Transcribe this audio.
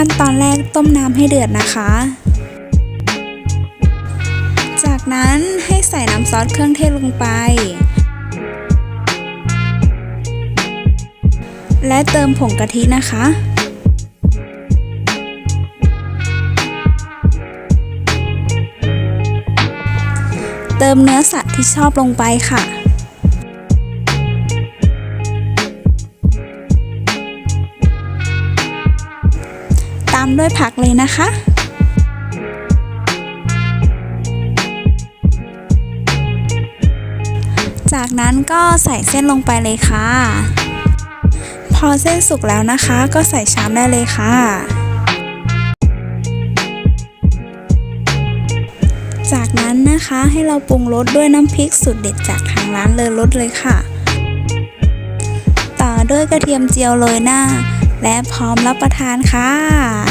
ขั้นตอนแรกต้มน้ำให้เดือดนะคะ จากนั้นให้ใส่น้ำซอสเครื่องเทศลงไป และเติมผงกะทินะคะ เติมเนื้อสัตว์ที่ชอบลงไปค่ะ ตามด้วยผักเลยนะคะ จากนั้นก็ใส่เส้นลงไปเลยค่ะ พอเส้นสุกแล้วนะคะ ก็ใส่ชามได้เลยค่ะ จากนั้นนะคะให้เราปรุงรสด้วยน้ำพริกสูตรเด็ดจากทางร้านเลอรสเลยค่ะ ต่อด้วยกระเทียมเจียวโรยหน้าและพร้อมรับประทานค่ะ